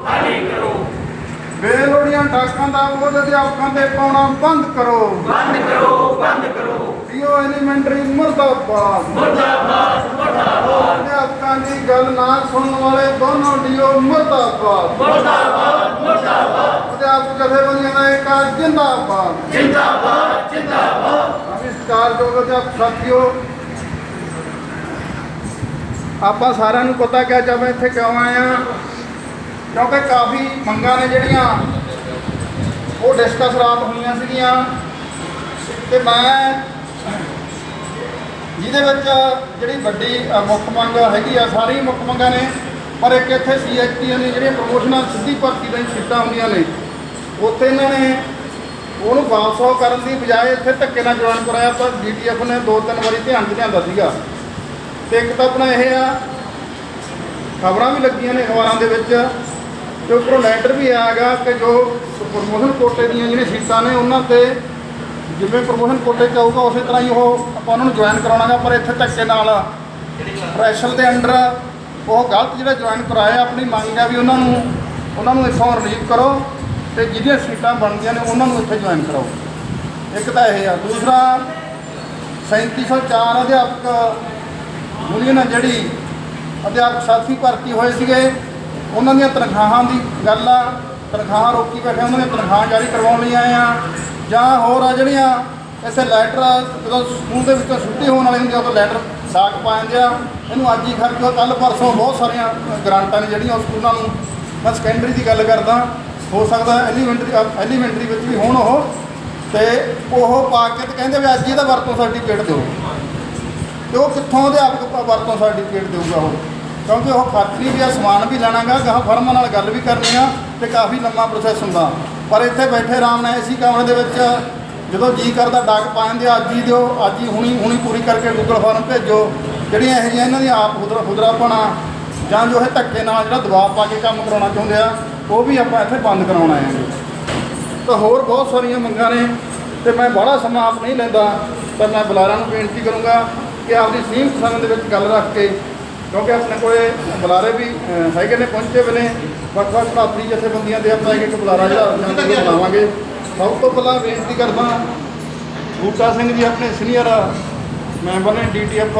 ਖਾਲੀ ਕਰੋ। ਬੇਲੋੜੀਆਂ ਟਾਕਾਂ ਦਾ ਬੋਝ ਅਧਿਆਪਕਾਂ ਤੇ ਪਾਉਣਾ ਬੰਦ ਕਰੋ। ਬੰਦ ਕਰੋ ਬੰਦ ਕਰੋ। ਪੀਓ ਐਲੀਮੈਂਟਰੀ ਮੁਰਦਾਬਾਦ। ਮੁਰਦਾਬਾਦ ਮੁਰਦਾਬਾਦ। ਅਧਿਆਪਕਾਂ ਦੀ ਗੱਲ ਨਾ ਸੁਣਨ ਵਾਲੇ ਦੋਨੋਂ ਡੀਓ ਮੁਰਦਾਬਾਦ। ਮੁਰਦਾਬਾਦ ਮੁਰਦਾਬਾਦ। ਅਧਿਆਪਕ ਜਥੇਬੰਦੀਆਂ ਦਾ ਇੱਕ ਜਿੰਦਾਬਾਦ। ਜਿੰਦਾਬਾਦ ਜਿੰਦਾਬਾਦ। ਨਮਸਕਾਰ ਜੋ ਅਧਿਆਪਕ ਸਾਥੀਓ ਆਪਾਂ ਸਾਰਿਆਂ ਨੂੰ ਪਤਾ ਕਿ ਅੱਜ ਆਪਾਂ ਇੱਥੇ ਕਿਉਂ ਆਏ ਆ ਕਿਉਂਕਿ ਕਾਫੀ ਮੰਗਾਂ ਨੇ ਜਿਹੜੀਆਂ ਉਹ ਡਿਸਕਸ ਰਾਤ ਹੋਈਆਂ ਸੀਗੀਆਂ। ਤੇ ਮੈਂ ਜਿਹਦੇ ਵਿੱਚ ਜਿਹੜੀ ਵੱਡੀ ਮੁੱਖ ਮੰਗ ਹੈਗੀ ਆ ਸਾਰੀ ਮੁੱਖ ਮੰਗਾਂ ਨੇ। ਪਰ ਇੱਕ ਇੱਥੇ ਸੀਐਚਪੀ ਨੇ ਜਿਹੜੀਆਂ ਪ੍ਰਮੋਸ਼ਨਲ ਸਿੱਧੀ ਭਰਤੀ ਦੀਆਂ ਸੀਟਾਂ ਹੁੰਦੀਆਂ ਨੇ, ਉੱਥੇ ਇਹਨਾਂ ਨੇ ਉਹਨੂੰ ਵਾਪਸ ਉਹ ਕਰਨ ਦੀ ਬਜਾਏ ਇੱਥੇ ਧੱਕੇ ਨਾਲ ਜੁਆਇਨ ਕਰਾਇਆ, ਪਰ ਡੀਟੀਐਫ ਨੇ ਦੋ ਤਿੰਨ ਵਾਰੀ ਧਿਆਨ 'ਚ ਲਿਆਂਦਾ ਸੀਗਾ। ਤੇ ਇੱਕ ਤਾਂ ਆਪਣਾ ਇਹ ਆ, ਖਬਰਾਂ ਵੀ ਲੱਗੀਆਂ ਨੇ ਅਖਬਾਰਾਂ ਦੇ ਵਿੱਚ ਤੇ ਉੱਪਰੋਂ ਲੈਟਰ ਵੀ ਆਇਆਗਾ ਕਿ ਜੋ ਪ੍ਰਮੋਸ਼ਨ ਕੋਟੇ ਦੀਆਂ ਜਿਹੜੀਆਂ ਸੀਟਾਂ ਨੇ ਉਹਨਾਂ ਤੇ ਜਿਵੇਂ ਪ੍ਰਮੋਸ਼ਨ ਕੋਟੇ 'ਚ ਆਊਗਾ ਉਸੇ ਤਰ੍ਹਾਂ ਹੀ ਉਹ ਆਪਾਂ ਉਹਨਾਂ ਨੂੰ ਜੁਆਇਨ ਕਰਾਉਣਾਗਾ, ਪਰ ਇੱਥੇ ਧੱਕੇ ਨਾਲ ਪ੍ਰੈਸ਼ਰ ਦੇ ਅੰਡਰ ਉਹ ਗਲਤ ਜਿਹੜਾ ਜੁਆਇਨ ਕਰਾਇਆ, ਆਪਣੀ ਮੰਗ ਹੈ ਵੀ ਉਹਨਾਂ ਨੂੰ ਉਹਨਾਂ ਨੂੰ ਇੱਥੋਂ ਰਿਲੀਵ ਕਰੋ ਤੇ ਜਿਹੜੀਆਂ ਸੀਟਾਂ ਬਣਦੀਆਂ ਨੇ ਉਹਨਾਂ ਨੂੰ ਇੱਥੇ ਜੁਆਇਨ ਕਰਾਓ। ਇੱਕ ਤਾਂ ਇਹ ਆ। ਦੂਸਰਾ 3704 ਅਧਿਆਪਕ ਯੂਨੀਅਨ ਆ ਜਿਹੜੀ ਅਧਿਆਪਕ ਸਾਥੀ ਭਰਤੀ ਹੋਏ ਸੀਗੇ। ਉਹਨਾਂ ਦੀਆਂ ਤਨਖਾਹਾਂ ਦੀ ਗੱਲ ਆ, ਤਨਖਾਹਾਂ ਰੋਕੀ ਬੈਠੇ ਉਹਨਾਂ ਦੀਆਂ ਤਨਖਾਹਾਂ ਜਾਰੀ ਕਰਵਾਉਣ ਲਈ ਆਏ ਆ। ਜਾਂ ਹੋਰ ਆ ਜਿਹੜੀਆਂ ਇੱਥੇ ਲੈਟਰ ਜਦੋਂ ਸਕੂਲ ਦੇ ਵਿੱਚੋਂ ਛੁੱਟੀ ਹੋਣ ਵਾਲੀ ਹੁੰਦੀ ਆ, ਉਦੋਂ ਲੈਟਰ ਸਾਕ ਪਾ ਜਾਂਦੇ ਆ। ਇਹਨੂੰ ਅੱਜ ਹੀ ਖਰਚੋ ਕੱਲ ਪਰਸੋਂ ਬਹੁਤ ਸਾਰੀਆਂ ਗ੍ਰਾਂਟਾਂ ਨੇ ਜਿਹੜੀਆਂ ਉਹ ਸਕੂਲਾਂ ਨੂੰ। ਮੈਂ ਸੈਕੰਡਰੀ ਦੀ ਗੱਲ ਕਰਦਾ, ਹੋ ਸਕਦਾ ਐਲੀਮੈਂਟਰੀ ਐਲੀਮੈਂਟਰੀ ਵਿੱਚ ਵੀ ਹੋਣ ਉਹ। ਤੇ ਉਹ ਪਾ ਕੇ ਤੇ ਕਹਿੰਦੇ ਵੀ ਅੱਜ ਇਹਦਾ ਵਰਤੋਂ ਸਰਟੀਫਿਕੇਟ ਦਿਓ। ਤੇ ਉਹ ਕਿੱਥੋਂ ਅਧਿਆਪਕ ਵਰਤੋਂ ਸਰਟੀਫਿਕੇਟ ਦੇਊਗਾ ਉਹ? ਕਿਉਂਕਿ ਉਹ ਖਾਤਰੀ ਵੀ ਆ ਸਮਾਨ ਵੀ ਲੈਣਾਗਾ ਗਾਹ ਫਰਮਾਂ ਨਾਲ ਗੱਲ ਵੀ ਕਰਨੀ ਆ ਤੇ ਕਾਫੀ ਲੰਮਾ ਪ੍ਰੋਸੈਸ ਹੁੰਦਾ। ਪਰ ਇੱਥੇ ਬੈਠੇ ਆਰਾਮ ਨਾਲ ਏਸੀ ਕਮਰੇ ਦੇ ਵਿੱਚ ਜਦੋਂ ਜੀ ਕਰਦਾ ਡਾਕ ਪਾ ਜਾਂਦੇ ਆ, ਅੱਜ ਹੀ ਦਿਓ ਅੱਜ ਹੀ ਹੁਣੀ ਹੁਣੀ ਪੂਰੀ ਕਰਕੇ ਗੂਗਲ ਫਾਰਮ ਭੇਜੋ। ਜਿਹੜੀਆਂ ਇਹੋ ਜਿਹੀਆਂ ਇਹਨਾਂ ਦੀਆਂ ਆਪ ਖੁਦਰਾ ਖੁਦਰਾਪਣਾ ਜਾਂ ਜੋ ਇਹ ਧੱਕੇ ਨਾਲ ਜਿਹੜਾ ਦਬਾਅ ਪਾ ਕੇ ਕੰਮ ਕਰਾਉਣਾ ਚਾਹੁੰਦੇ ਆ ਉਹ ਵੀ ਆਪਾਂ ਇੱਥੇ ਬੰਦ ਕਰਾਉਣਾ ਹੈ ਤਾਂ ਹੋਰ ਬਹੁਤ ਸਾਰੀਆਂ ਮੰਗਾਂ ਨੇ ਤੇ ਮੈਂ ਬੜਾ ਸਮਾਂ ਆਪ ਨਹੀਂ ਲੈਂਦਾ ਪਰ ਮੈਂ ਬੁਲਾਰਾਂ ਨੂੰ ਬੇਨਤੀ ਕਰੂੰਗਾ ਕਿ ਆਪਦੀ ਸੀਮਤ ਸਮੇਂ ਦੇ ਵਿੱਚ ਗੱਲ ਰੱਖ ਕੇ ਕਿਉਂਕਿ ਆਪਣੇ ਕੋਲੇ ਬੁਲਾਰੇ ਵੀ ਅਹ, ਹੈਗੇ ਨੇ ਪਹੁੰਚੇ ਹੋਏ ਨੇ। ਵੱਖ ਵੱਖ ਭਰਾਤਰੀ ਜਥੇਬੰਦੀਆਂ ਦੇ ਆਪਾਂ ਇੱਕ ਇੱਕ ਬੁਲਾਰਾ ਜਿਹੜਾ ਜਾਂ ਬੁਲਾਵਾਂਗੇ। ਸਭ ਤੋਂ ਪਹਿਲਾਂ ਬੇਨਤੀ ਕਰਦਾ ਬੂਟਾ ਸਿੰਘ ਜੀ ਆਪਣੇ ਸੀਨੀਅਰ ਮੈਂਬਰ ਨੇ ਡੀਟੀਐਫ